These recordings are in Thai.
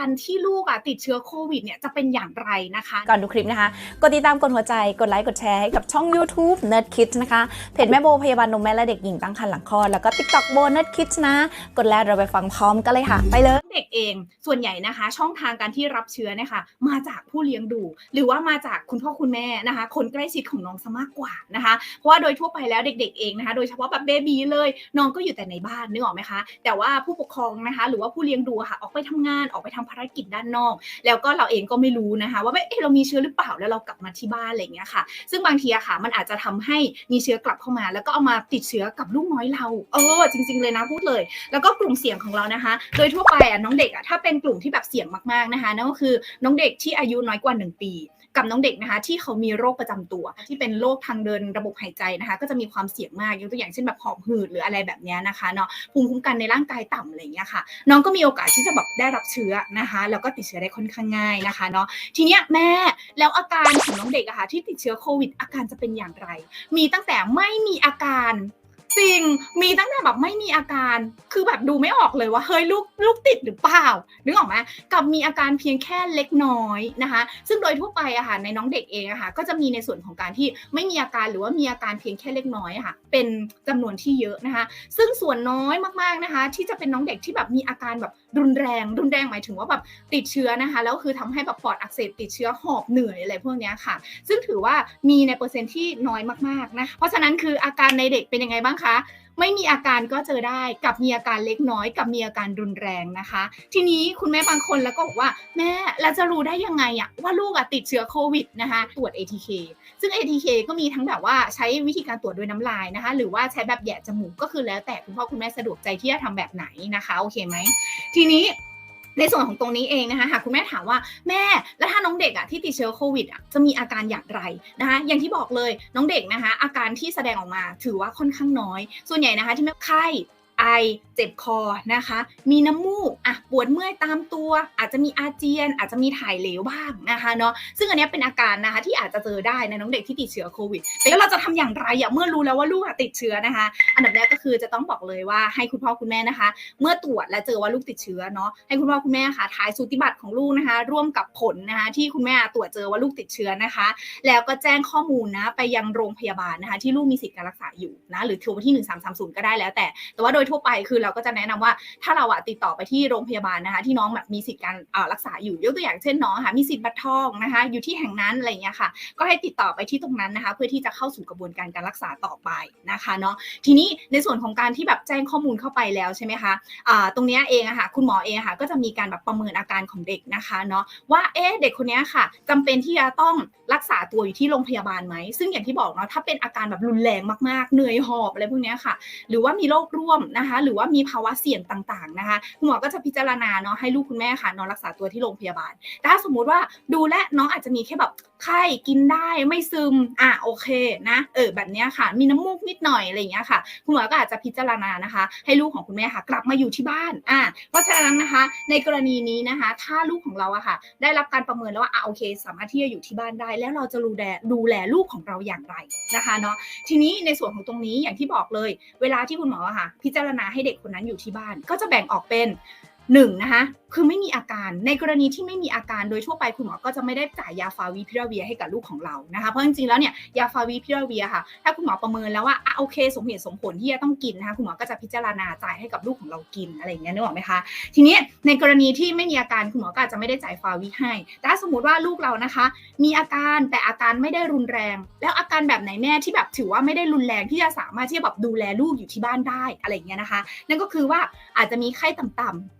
การที่ลูกอะติดเชื้อโควิดเนี่ยจะเป็นอย่างไรนะคะ ก่อนดูคลิปนะคะ กดติดตามกดหัวใจกดไลค์กดแชร์ให้กับช่อง YouTube Nerd Kids นะคะเพจแม่โบพยาบาลนมแม่และเด็กหญิงตั้งครรภ์หลังคลอดแล้วก็ TikTok โบ Nerd Kids นะ กดแล้วเราไปฟังพร้อมกันเลยค่ะ ไปเลยเด็กเองส่วนใหญ่นะคะ ช่องทางการที่รับเชื้อเนี่ยค่ะมาจากผู้เลี้ยงดู หรือว่ามาจากคุณพ่อคุณแม่นะคะ คนใกล้ชิดของน้องซะมากกว่านะคะเพราะว่าโดยทั่วไปแล้วเด็ก ๆ เองนะคะโดยเฉพาะแบบเบบีเลยน้องก็อยู่แต่ในบ้านนึกออกไหมคะแต่ว่าผู้ปกครองนะคะ หรือว่าผู้เลี้ยงดูอะค่ะออกไปทำงานออกไปทำภารกิจด้านนอก แล้วก็เราเองก็ไม่รู้นะคะ ว่าเอ๊ะเรามีเชื้อหรือเปล่าแล้วเรากลับมาที่บ้านอะไรอย่างเงี้ยค่ะ ซึ่งบางทีอะค่ะ มันอาจจะทำให้มีเชื้อกลับเข้ามา แล้วก็เอามาติดเชื้อกับลูกน้อยเรา เออ จริง ๆ เลยนะพูดเลย แล้วก็กลุ่มเสี่ยงของเรานะคะ โดยทั่วไปอะน้องเด็กอะถ้าเป็นกลุ่มที่แบบเสี่ยงมากๆนะคะนั่นก็คือน้องเด็กที่อายุน้อยกว่า 1 ปีกับน้องเด็กนะคะที่เขามีโรคประจำตัว ที่เป็นโรคทางเดินระบบหายใจนะคะ ก็จะมีความเสี่ยงมากยกตัวอย่างเช่นแบบหอบหืดหรืออะไรแบบเนี้ยนะคะเนาะภูมิคุ้มกันในร่างกายต่ำอะไรอย่างเงี้ยค่ะ น้องก็มีโอกาสที่จะแบบได้รับเชื้อนะคะ แล้วก็ติดเชื้อได้ค่อนข้างง่ายนะคะเนาะทีนี้แม่แล้วอาการของน้องเด็กอะค่ะที่ติดเชื้อโควิดอาการจะเป็นอย่างไร มีตั้งแต่ไม่มีอาการ จริงมีตั้งแต่แบบไม่มีอาการคือแบบดูไม่ออกเลยว่าเฮ้ยลูกลูกติดหรือเปล่านึกออกไหมกับมีอาการเพียงแค่เล็กน้อยนะคะ ซึ่งโดยทั่วไปอะค่ะในน้องเด็กเองอะค่ะก็จะมีในส่วนของการที่ไม่มีอาการหรือว่ามีอาการเพียงแค่เล็กน้อยอะค่ะ เป็นจำนวนที่เยอะนะคะ ซึ่งส่วนน้อยมากๆนะคะ ที่จะเป็นน้องเด็กที่แบบมีอาการแบบรุนแรง รุนแรงหมายถึงว่าแบบติดเชื้อนะคะแล้วคือทำให้แบบปอดอักเสบติดเชื้อหอบเหนื่อยอะไรพวกนี้ค่ะ ซึ่งถือว่ามีในเปอร์เซ็นต์ที่น้อยมากๆนะเพราะฉะนั้นคืออาการในเด็กเป็นยังไงบ้างคะ ไม่มีอาการก็เจอได้กับมีอาการเล็กน้อย กับมีอาการรุนแรงนะคะ ทีนี้คุณแม่บางคนแล้วก็บอกว่าแม่แล้วจะรู้ได้ยังไงอะว่าลูกอะติดเชื้อโควิดนะคะตรวจ ATK ซึ่ง ATK ก็มีทั้งแบบว่าใช้วิธีการตรวจด้วยน้ำลายนะคะ หรือว่าใช้แบบแหย่จมูกก็คือแล้วแต่คุณพ่อคุณแม่สะดวกใจที่จะทำแบบไหนนะคะโอเคไหมทีนี้ ในส่วนของตรงนี้เองนะคะหากคุณแม่ถามว่าแม่แล้วถ้าน้องเด็กอะที่ติดเชื้อโควิดอะจะมีอาการอย่างไรนะคะอย่างที่บอกเลยน้องเด็กนะคะอาการที่แสดงออกมาถือว่าค่อนข้างน้อย ส่วนใหญ่นะคะที่แม่ไข้ ไอเจ็บคอนะคะ มีน้ำมูกอะปวดเมื่อยตามตัว อาจจะมีอาเจียน อาจจะมีถ่ายเหลวบ้างนะคะเนาะซึ่งอันนี้เป็นอาการนะคะที่อาจจะเจอได้ในน้องเด็กที่ติดเชื้อโควิดแล้วเราจะทำอย่างไรอะเมื่อรู้แล้วว่าลูกติดเชื้อนะคะ อันดับแรกก็คือจะต้องบอกเลยว่าให้คุณพ่อคุณแม่นะคะ เมื่อตรวจและเจอว่าลูกติดเชื้อเนาะให้คุณพ่อคุณแม่ค่ะถ่ายสูติบัตรของลูกนะคะ ร่วมกับผลนะคะที่คุณแม่ตรวจเจอว่าลูกติดเชื้อนะคะ แล้วก็แจ้งข้อมูลนะไปยังโรงพยาบาลนะคะที่ลูกมีสิทธิ์การรักษาอยู่นะหรือโทรไปที่ 1330 ก็ได้แล้วแต่แต่ว่าโดยทั่วไปคือเราก็จะแนะนำว่าถ้าเราอะติดต่อไปที่โรงพยาบาลนะคะ ที่น้องแบบมีสิทธิ์การรักษาอยู่ยกตัวอย่างเช่นน้องค่ะมีสิทธิ์บัตรทองนะคะ อยู่ที่แห่งนั้นอะไรอย่างเงี้ยค่ะ ก็ให้ติดต่อไปที่ตรงนั้นนะคะ เพื่อที่จะเข้าสู่กระบวนการการรักษาต่อไปนะคะเนาะทีนี้ในส่วนของการที่แบบแจ้งข้อมูลเข้าไปแล้วใช่ไหมคะอ่าตรงนี้เองอะค่ะคุณหมอเองอะค่ะก็จะมีการแบบประเมินอาการของเด็กนะคะเนาะว่าเอ๊ะเด็กคนนี้ค่ะจำเป็นที่จะต้องรักษาตัวอยู่ที่โรงพยาบาลไหม ซึ่งอย่างที่บอกเนาะถ้าเป็นอาการแบบรุนแรงมากๆเหนื่อยหอบอะไรพวกนี้ค่ะ หรือว่ามีโรคร่วมนะะคะ หรือว่ามีภาวะเสี่ยงต่างๆนะคะคุณหมอก็จะพิจารณาเนาะให้ลูกคุณแม่ค่ะนอนรักษาตัวที่โรงพยาบาล แต่ถ้าสมมุติว่าดูแลน้องอาจจะมีแค่แบบไข้กินได้ไม่ซึมอะโอเคนะเออแบบเนี้ยค่ะ มีน้ำมูกนิดหน่อยอะไรอย่างเงี้ยค่ะ คุณหมอก็อาจจะพิจารณานะคะ ให้ลูกของคุณแม่ค่ะกลับมาอยู่ที่บ้านอะเพราะฉะนั้นนะคะ ในกรณีนี้นะคะ ถ้าลูกของเราอะค่ะ ได้รับการประเมินแล้วว่าอะโอเค สามารถที่จะอยู่ที่บ้านได้ แล้วเราจะดูแลดูแลลูกของเราอย่างไรนะคะเนาะทีนี้ในส่วนของตรงนี้อย่างที่บอกเลย เวลาที่คุณหมอค่ะพิจารณาให้เด็กคนนั้นอยู่ที่บ้าน ก็จะแบ่งออกเป็น หนึ่งนะคะคือไม่มีอาการในกรณีที่ไม่มีอาการโดยทั่วไปคุณหมอก็จะไม่ได้จ่ายยาฟาวิพิราเวียให้กับลูกของเรานะคะเพราะจริงๆแล้วเนี่ยยาฟาวิพิราเวียค่ะ ถ้าคุณหมอประเมินแล้วว่าอะโอเค สมเหตุสมผลที่จะต้องกินนะคะคุณหมอก็จะพิจารณาจ่ายให้กับลูกของเรากินอะไรอย่างเงี้ยนึกออกไหมคะทีนี้ในกรณีที่ไม่มีอาการคุณหมอก็อาจจะไม่ได้จ่ายฟาวิให้ แต่ถ้าสมมติว่าลูกเรานะคะ มีอาการแต่อาการไม่ได้รุนแรง แล้วอาการแบบไหนแม่ที่แบบถือว่าไม่ได้รุนแรงที่จะสามารถที่จะแบบดูแลลูกอยู่ที่บ้านได้อะไรอย่างเงี้ยนะคะ นั่นก็คือว่าอาจจะมีไข้ต่ำๆ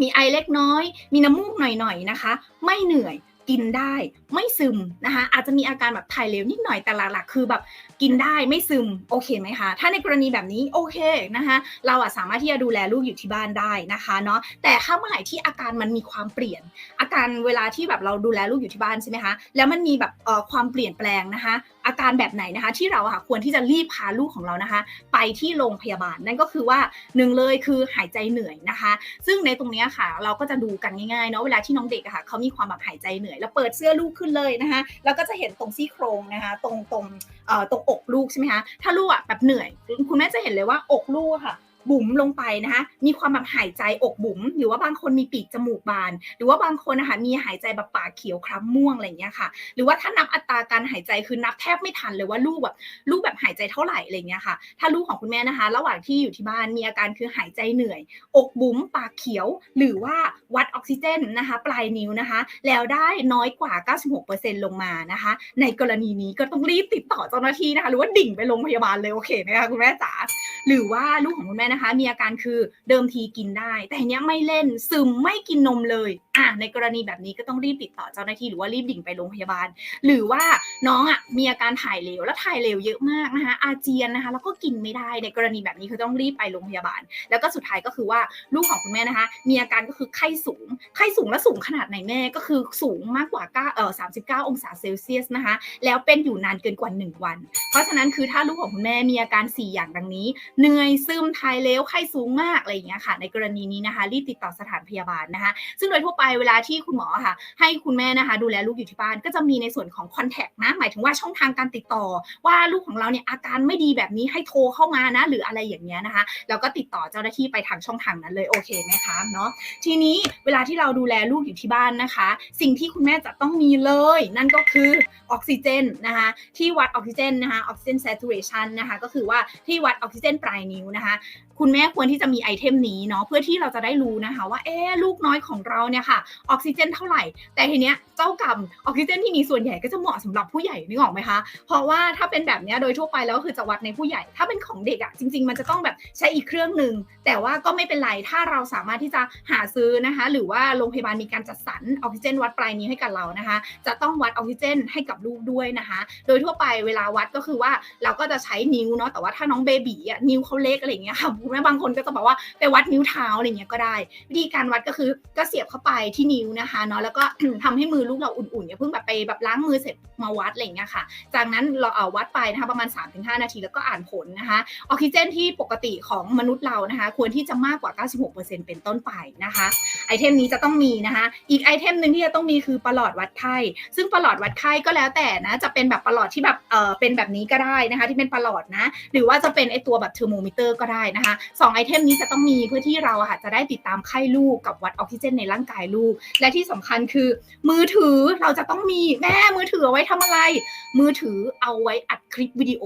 มีไอเล็กน้อย มีน้ำมูกหน่อยๆนะคะ ไม่เหนื่อยกินได้ไม่ซึมนะคะอาจจะมีอาการแบบถ่ายเหลวนิดหน่อยแต่หลักๆ คือแบบกินได้ไม่ซึมโอเคไหมคะถ้าในกรณีแบบนี้โอเคนะคะเราอะสามารถที่จะดูแลลูกอยู่ที่บ้านได้นะคะเนาะแต่ถ้าเมื่อไหร่ที่อาการมันมีความเปลี่ยน อาการเวลาที่แบบเราดูแลลูกอยู่ที่บ้านใช่ไหมคะแล้วมันมีแบบเอ่อความเปลี่ยนแปลงนะคะ อาการแบบไหนนะคะ ที่เราค่ะควรที่จะรีบพาลูกของเรานะคะ ไปที่โรงพยาบาลนั่นก็คือว่าหนึ่งเลยคือหายใจเหนื่อยนะคะ ซึ่งในตรงนี้ค่ะ เราก็จะดูกันง่ายๆเนาะเวลาที่น้องเด็กอะค่ะเขามีความแบบหายใจเหนื่อย แล้วเปิดเสื้อลูกขึ้นเลยนะคะ แล้วก็จะเห็นตรงซี่โครงนะคะ ตรงตรงเอ่อตรงอกลูกใช่ไหมคะถ้าลูกอะแบบเหนื่อย คุณแม่จะเห็นเลยว่าอกลูกค่ะ บุ๋มลงไปนะคะมีความแบบหายใจอกบุ๋มหรือว่าบางคนมีปีกจมูกบาน หรือว่าบางคนนะคะมีหายใจแบบปากเขียวคล้ำม่วงอะไรอย่างเงี้ยค่ะ หรือว่าถ้านับอัตราการหายใจคือนับแทบไม่ทันเลยว่าลูกแบบลูกแบบหายใจเท่าไหร่อะไรอย่างเงี้ยค่ะ ถ้าลูกของคุณแม่นะคะ ระหว่างที่อยู่ที่บ้านมีอาการคือหายใจเหนื่อย อกบุ๋มปากเขียว หรือว่าวัดออกซิเจนนะคะ ปลายนิ้วนะคะ แล้วได้น้อยกว่า 96%ลงมานะคะ ในกรณีนี้ก็ต้องรีบติดต่อเจ้าหน้าที่นะคะ หรือว่าดิ่งไปโรงพยาบาลเลยโอเคไหมคะคุณแม่จ๋าหรือว่าลูกของคุณแม่นะคะ มีอาการคือเดิมทีกินได้ แต่เนี้ยไม่เล่นซึมไม่กินนมเลยอะในกรณีแบบนี้ก็ต้องรีบติดต่อเจ้าหน้าที่หรือว่ารีบดิ่งไปโรงพยาบาล หรือว่าน้องอะมีอาการถ่ายเหลวแล้วถ่ายเหลวเยอะมากนะคะ อาเจียนนะคะ แล้วก็กินไม่ได้ในกรณีแบบนี้คือต้องรีบไปโรงพยาบาล แล้วก็สุดท้ายก็คือว่าลูกของคุณแม่นะคะ มีอาการก็คือไข้สูง ไข้สูงและสูงขนาดไหนแม่ก็คือสูงมากกว่า9เอ่อ39 องศาเซลเซียสนะคะ แล้วเป็นอยู่นานเกินกว่า 1 วัน เพราะฉะนั้นคือถ้าลูกของคุณแม่มีอาการ 4 อย่างดังนี้ เหนื่อยซึมถ่ายเลวไข้สูงมากอะไรอย่างเงี้ยค่ะ ในกรณีนี้นะคะ รีบติดต่อสถานพยาบาลนะคะ ซึ่งโดยทั่วไปเวลาที่คุณหมอค่ะ ให้คุณแม่นะคะ ดูแลลูกอยู่ที่บ้านก็จะมีในส่วนของคอนแทคนะ หมายถึงว่าช่องทางการติดต่อ ว่าลูกของเราเนี่ยอาการไม่ดีแบบนี้ให้โทรเข้ามานะ หรืออะไรอย่างเงี้ยนะคะแล้วก็ติดต่อเจ้าหน้าที่ไปทางช่องทางนั้นเลยโอเคไหมคะเนาะทีนี้เวลาที่เราดูแลลูกอยู่ที่บ้านนะคะ สิ่งที่คุณแม่จะต้องมีเลย นั่นก็คือออกซิเจนนะคะที่วัดออกซิเจนนะคะออกซิเจน saturation นะคะก็คือว่าที่วัดออกซิเจนปลายนิ้วนะคะคุณแม่ควรที่จะมีไอเทมนี้เนาะเพื่อที่เราจะได้รู้นะคะ ว่าเอ๊ลูกน้อยของเราเนี่ยค่ะออกซิเจนเท่าไหร่ แต่ทีเนี้ยเจ้ากรรมออกซิเจนที่มีส่วนใหญ่ก็จะเหมาะสำหรับผู้ใหญ่นึกออกไหมคะเพราะว่าถ้าเป็นแบบเนี้ยโดยทั่วไปแล้วคือจะวัดในผู้ใหญ่ ถ้าเป็นของเด็กอะจริง ๆ มันจะต้องแบบใช้อีกเครื่องหนึ่งแต่ว่าก็ไม่เป็นไรถ้าเราสามารถที่จะหาซื้อนะคะ หรือว่าโรงพยาบาลมีการจัดสรรออกซิเจน วัดปลายนิ้ให้กับเรานะคะ จะต้องวัดออกซิเจนให้กับลูกด้วยนะคะ โดยทั่วไปเวลาวัดก็คือว่าเราก็จะใช้นิ้วเนาะแต่ว่าถ้าน้องเบบีอะนิ้วเขาเล็กอะไรอย่างเงี้ยค่ะคุณแม่บางคนก็จะบอกว่าไปวัดนิ้วเท้าอะไรเงี้ยก็ได้ วิธีการวัดก็คือก็เสียบเข้าไปที่นิ้วนะคะเนาะแล้วก็ทำให้มือลูกเราอุ่นๆอย่าเพิ่งแบบไปแบบล้างมือเสร็จมาวัดอะไรอย่างเงี้ยค่ะ จากนั้นเราเอาวัดไปนะคะประมาณ 3-5 นาทีแล้วก็อ่านผลนะคะออกซิเจนที่ปกติของมนุษย์เรานะคะ ควรที่จะมากกว่า 96%เป็นต้นไปนะคะไอเทมนี้จะต้องมีนะคะ อีกไอเทมหนึ่งที่จะต้องมีคือประหลอดวัดไข้ซึ่งประหลอดวัดไข้ก็แล้วแต่นะจะเป็นแบบประหลอดที่แบบเออเป็นแบบนี้ก็ได้นะคะ ที่เป็นประหลอดนะ หรือว่าจะเป็นไอตัวแบบเทอร์โมมิเตอร์ก็ได้นะคะสองไอเทมนี้จะต้องมีเพื่อที่เราค่ะจะได้ติดตามไข้ลูกกับวัดออกซิเจนในร่างกายลูก และที่สำคัญคือ มือถือเราจะต้องมีแม่มือถือเอาไว้ทำอะไร มือถือเอาไว้อัดคลิปวิดีโอ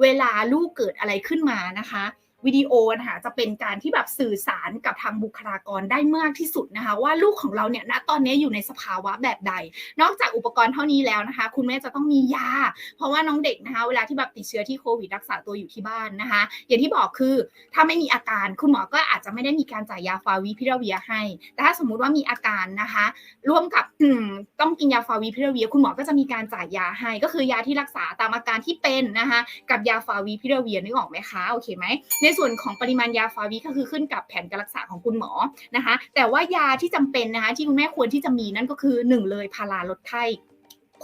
เวลาลูกเกิดอะไรขึ้นมานะคะ วิดีโอนะคะจะเป็นการที่แบบสื่อสารกับทางบุคลากรได้มากที่สุดนะคะ ว่าลูกของเราเนี่ยณตอนนี้อยู่ในสภาวะแบบใด นอกจากอุปกรณ์เท่านี้แล้วนะคะ คุณแม่จะต้องมียา เพราะว่าน้องเด็กนะคะ เวลาที่แบบติดเชื้อที่โควิดรักษาตัวอยู่ที่บ้านนะคะ อย่างที่บอกคือถ้าไม่มีอาการคุณหมอก็อาจจะไม่ได้มีการจ่ายยาฟาวิพิราเวียให้ แต่ถ้าสมมุติว่ามีอาการนะคะ ร่วมกับต้องกินยาฟาวิพิราเวีย คุณหมอก็จะมีการจ่ายยาให้ ก็คือยาที่รักษาตามอาการที่เป็นนะคะ กับยาฟาวิพิราเวียนึกออกไหมคะโอเคไหมในส่วนของปริมาณยาฟาวิก็คือขึ้นกับแผนการรักษาของคุณหมอนะคะ แต่ว่ายาที่จำเป็นนะคะที่คุณแม่ควรที่จะมีนั่นก็คือหนึ่งเลยพาราลดไข้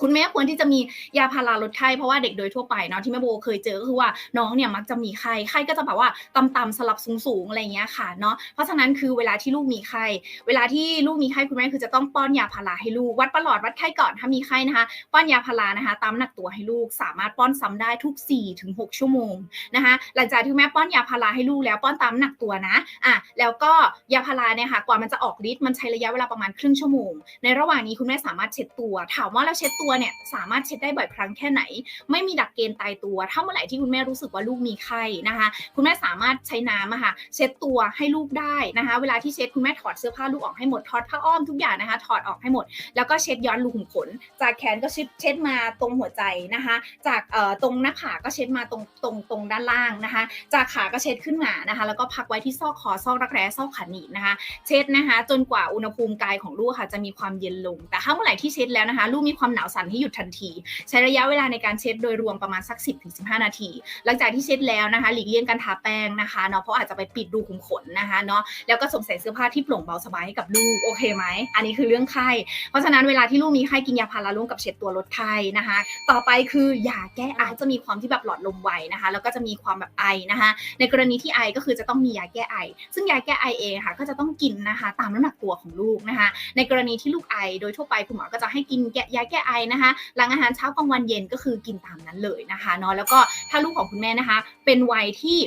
คุณแม่ควรที่จะมียาพาราลดไข้เพราะว่าเด็กโดยทั่วไปเนาะที่แม่โบเคยเจอก็คือว่าน้องเนี่ยมักจะมีไข้ไข้ก็จะแบบว่าต่ำๆสลับสูงๆอะไรเงี้ยค่ะเนาะเพราะฉะนั้นคือเวลาที่ลูกมีไข้เวลาที่ลูกมีไข้คุณแม่คือจะต้องป้อนยาพาราให้ลูกวัดประหลอดวัดไข้ก่อนถ้ามีไข้นะคะ ป้อนยาพารานะคะ ตามหนักตัวให้ลูกสามารถป้อนซ้ำได้ทุก4-6ชั่วโมงนะคะ หลังจากที่แม่ป้อนยาพาราให้ลูกแล้วป้อนตามหนักตัวนะอะแล้วก็ยาพาราเนี่ยค่ะกว่ามันจะออกฤทธิ์มันใช้ระยะเวลาประมาณครึ่งชั่วโมง ในระหว่างนี้คุณแม่สามารถเช็ดตัว ถามว่าแล้วเช็ดตัวเนี่ยสามารถเช็ดได้บ่อยครั้งแค่ไหน ไม่มีดักเกณฑ์ตายตัว ถ้าเมื่อไหร่ที่คุณแม่รู้สึกว่าลูกมีไข้นะคะ คุณแม่สามารถใช้น้ำอะค่ะเช็ดตัวให้ลูกได้นะคะ เวลาที่เช็ดคุณแม่ถอดเสื้อผ้าลูกออกให้หมดถอดผ้าอ้อมทุกอย่างนะคะถอดออกให้หมด แล้วก็เช็ดย้อนรูขุมขน จากแขนก็เช็ดเช็ดมาตรงหัวใจนะคะ จากเอ่อตรงหน้าผากก็เช็ดมาตรงตรงตรงด้านล่างนะคะ จากขาก็เช็ดขึ้นมานะคะ แล้วก็พักไว้ที่ซอกคอซอกรักแร้ซอกขาหนีบนะคะ เช็ดนะคะ จนกว่าอุณหภูมิกายของลูกค่ะจะมีความเย็นลง แต่ถ้าเมื่อไหร่ที่เช็ดแล้วนะคะ ลูกมีความหนาวสั่นให้หยุดทันที ใช้ระยะเวลาในการเช็ดโดยรวมประมาณสัก 10-15 นาที หลังจากที่เช็ดแล้วนะคะ หลีกเลี่ยงการทาแป้งนะคะเนาะเพราะอาจจะไปปิดรูขุมขนนะคะเนาะแล้วก็สวมใส่เสื้อผ้าที่โปร่งเบาสบายให้กับลูกโอเคไหมอันนี้คือเรื่องไข้เพราะฉะนั้นเวลาที่ลูกมีไข้กินยาพาราร่วมกับเช็ดตัวลดไข้นะคะ ต่อไปคือยาแก้ไอจะมีความที่แบบหลอดลมไวนะคะ แล้วก็จะมีความแบบไอนะคะ ในกรณีที่ไอก็คือจะต้องมียาแก้ไอ ซึ่งยาแก้ไอเองค่ะ ก็จะต้องกินนะคะ ตามน้ำหนักตัวของลูกนะคะ ในกรณีที่ลูกไอ โดยทั่วไปคุณหมอก็จะให้กินยาแก้ไอนะคะ หลังอาหารเช้ากลางวันเย็นก็คือกินตามนั้นเลยนะคะเนาะแล้วก็ถ้าลูกของคุณแม่นะคะ เป็นวัยที่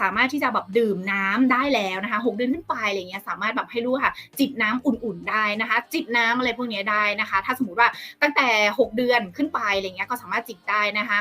สามารถที่จะแบบดื่มน้ำได้แล้วนะคะหกเดือนขึ้นไปอะไรเงี้ยสามารถแบบให้ลูกค่ะ จิบน้ำอุ่นๆได้นะคะ จิบน้ำอะไรพวกนี้ได้นะคะ ถ้าสมมติว่าตั้งแต่ 6 เดือนขึ้นไปอะไรเงี้ยก็สามารถจิบได้นะคะ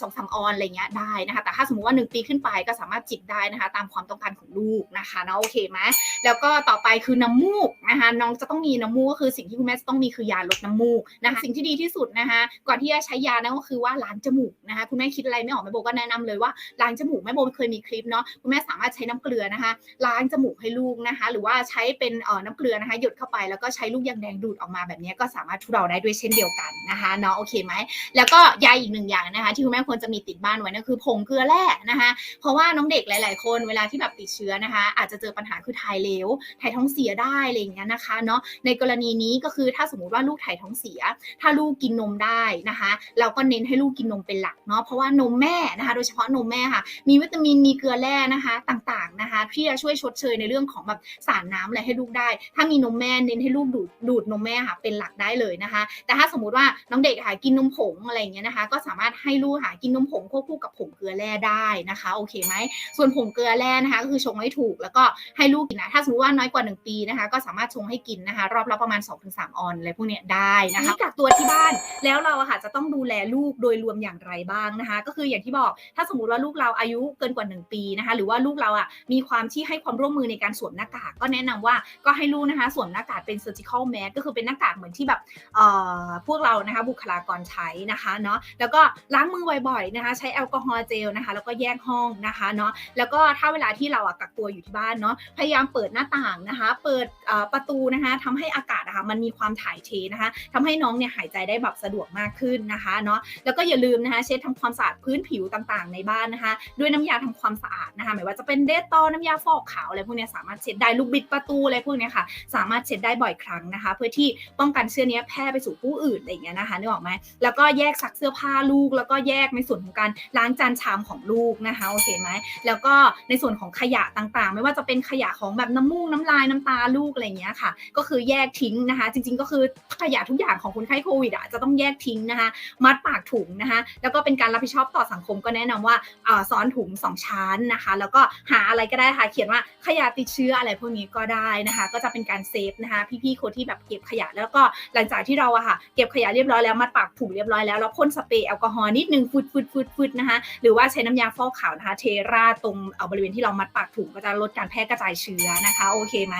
สองสามออนอะไรเงี้ยได้นะคะ แต่ถ้าสมมติว่า 1 ปีขึ้นไปก็สามารถจิบได้นะคะ ตามความต้องการของลูกนะคะเนาะโอเคไหมแล้วก็ต่อไปคือน้ำมูกนะคะน้องจะต้องมีน้ำมูกก็คือสิ่งที่คุณแม่จะต้องมีคือยาลดน้ำมูกนะคะสิ่งที่ดีที่สุดนะคะก่อนที่จะใช้ยานั่นก็คือว่าล้างจมูกนะคะคุณแม่คิดอะไรไม่ออกแม่โบก็แนะนำเลยว่าล้างจมูกแม่โบเคยมีคลิปเนาะคุณแม่สามารถใช้น้ำเกลือนะคะล้างจมูกให้ลูกนะคะ หรือว่าใช้เป็นเอ่อน้ำเกลือนะคะ หยดเข้าไปแล้วก็ใช้ลูกยางแดงดูดออกมาแบบนี้ก็สามารถทุเลาได้ด้วยเช่นเดียวกันนะคะเนาะโอเคไหมแล้วก็ยาอีกหนึ่งอย่างนะคะ ที่คุณแม่ควรจะมีติดบ้านไว้นั่นคือผงเกลือแร่นะคะ เพราะว่าน้องเด็กหลาย ๆ คนเวลาที่แบบติดเชื้อนะคะ อาจจะเจอปัญหาคือถ่ายเหลวถ่ายท้องเสียได้อะไรอย่างเงี้ยนะคะเนาะในกรณีนี้ก็คือถ้าสมมติว่าลูกถ่ายท้องเสีย ถ้าลูกกินนมได้นะคะเราก็เน้นให้ลูกกินนมเป็นหลักเนาะเพราะว่านมแม่นะคะ โดยเฉพาะนมแม่ค่ะ มีวิตามินมีเกลือแร่นะคะต่างๆนะคะที่จะช่วยชดเชยในเรื่องของแบบสารน้ำอะไรให้ลูกได้ ถ้ามีนมแม่เน้นให้ลูกดูดดูดนมแม่ค่ะเป็นหลักได้เลยนะคะ แต่ถ้าสมมติว่าน้องเด็กค่ะกินนมผงอะไรอย่างเงี้ยนะคะ ก็สามารถให้ลูกค่ะกินนมผงควบคู่กับผงเกลือแร่ได้นะคะโอเคไหมส่วนผงเกลือแร่นะคะก็คือชงให้ถูกแล้วก็ให้ลูกกินนะถ้าสมมติว่าน้อยกว่า 1 ปีนะคะ ก็สามารถชงให้กินนะคะ รอบละประมาณ 2-3 ออนอะไรพวกเนี้ยได้นะคะกักตัวที่บ้าน แล้วเราอะค่ะจะต้องดูแลลูกโดยรวมอย่างไรบ้างนะคะ ก็คืออย่างที่บอกถ้าสมมติว่าลูกเราอายุเกินกว่า 1 ปีนะคะ หรือว่าลูกเราอะมีความที่ให้ความร่วมมือในการสวมหน้ากาก ก็แนะนำว่าก็ให้ลูกนะคะสวมหน้ากากเป็น surgical mask ก็คือเป็นหน้ากากเหมือนที่แบบเอ่อพวกเรานะคะบุคลากรใช้นะคะเนาะแล้วก็ล้างมือบ่อยๆนะคะ ใช้แอลกอฮอล์เจลนะคะ แล้วก็แยกห้องนะคะเนาะแล้วก็ถ้าเวลาที่เราอะกักตัวอยู่ที่บ้านเนาะพยายามเปิดหน้าต่างนะคะ เปิดประตูนะคะทำให้อากาศนะคะมันมีความถ่ายเทนะคะทำให้น้องเนี่ยหายใจได้แบบสะดวกมากขึ้นนะคะเนาะแล้วก็อย่าลืมนะคะเช็ดทำความสะอาดพื้นผิวต่างๆ ในบ้านนะคะ ด้วยน้ำยาทำความสะอาดนะคะไม่ว่าจะเป็นเดตตอลน้ำยาฟอกขาวอะไรพวกนี้สามารถเช็ดได้ลูกบิดประตูอะไรพวกนี้ค่ะ สามารถเช็ดได้บ่อยครั้งนะคะ เพื่อที่ป้องกันเชื้อนี้แพร่ไปสู่ผู้อื่นอะไรอย่างเงี้ยนะคะนึกออกไหมแล้วก็แยกซักเสื้อผ้าลูก แล้วก็แยกในส่วนของการล้างจานชามของลูกนะคะโอเคไหมแล้วก็ในส่วนของขยะต่างๆ ไม่ว่าจะเป็นขยะของแบบน้ำมูกน้ำลายน้ำตาลูกอะไรเงี้ยค่ะ ก็คือแยกทิ้งนะคะ จริง ๆ ก็คือขยะทุกอย่างของคนไข้โควิดอะจะต้องแยกทิ้งนะคะ มัดปากถุงนะคะ แล้วก็เป็นการรับผิดชอบต่อสังคมก็แนะนำว่าอ่าซ้อนถุง 2 ชั้นนะคะ แล้วก็หาอะไรก็ได้ค่ะ เขียนว่าขยะติดเชื้ออะไรพวกนี้ก็ได้นะคะ ก็จะเป็นการเซฟนะคะ พี่ๆคนที่แบบเก็บขยะ แล้วก็หลังจากที่เราอะค่ะ เก็บขยะเรียบร้อยแล้วมัดปากถุงเรียบร้อยแล้วแล้วพ่นสเปรย์แอลกอฮอล์นิดนึงฟึดฟึดฟึดฟึดนะคะ หรือว่าใช้น้ำยาฟอกขาวนะคะ เทราตรงเอาบริเวณที่เรามัดปากถุงก็จะลดการแพร่กระจายเชื้อนะคะ โอเคไหม